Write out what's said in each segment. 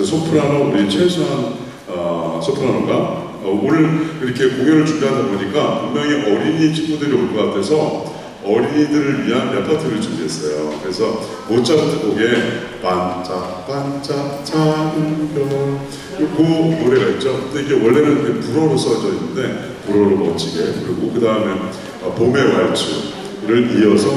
자, 소프라노 우리 최수환 어, 소프라노가 어, 오늘 이렇게 공연을 준비하다 보니까 분명히 어린이 친구들이 올 것 같아서 어린이들을 위한 레퍼토리를 준비했어요. 그래서 모차르트 곡에 반짝반짝 작은 별. 그 노래가 있죠. 근데 이게 원래는 그 불어로 써져 있는데 불어로 멋지게 부르고 그 다음에 봄의 왈츠를 이어서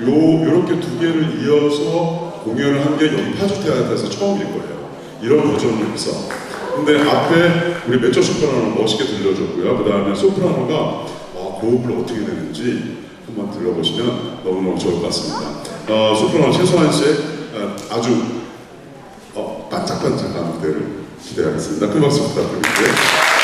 요 요렇게 두 개를 이어서 공연을 한 게 여기 파주 테아트에서 처음일 거예요. 이런 버전을 해서. 근데 앞에 우리 메초 소프라노는 멋있게 들려줬고요. 그 다음에 소프라노가 어, 고음을 어떻게 내는지 한번 들어보시면 너무너무 좋을 것 같습니다. 어, 소프라노 최소한 씨의 어, 아주 어, 반짝반짝한 무대를 기대하겠습니다. 큰 박수 부탁드릴게요.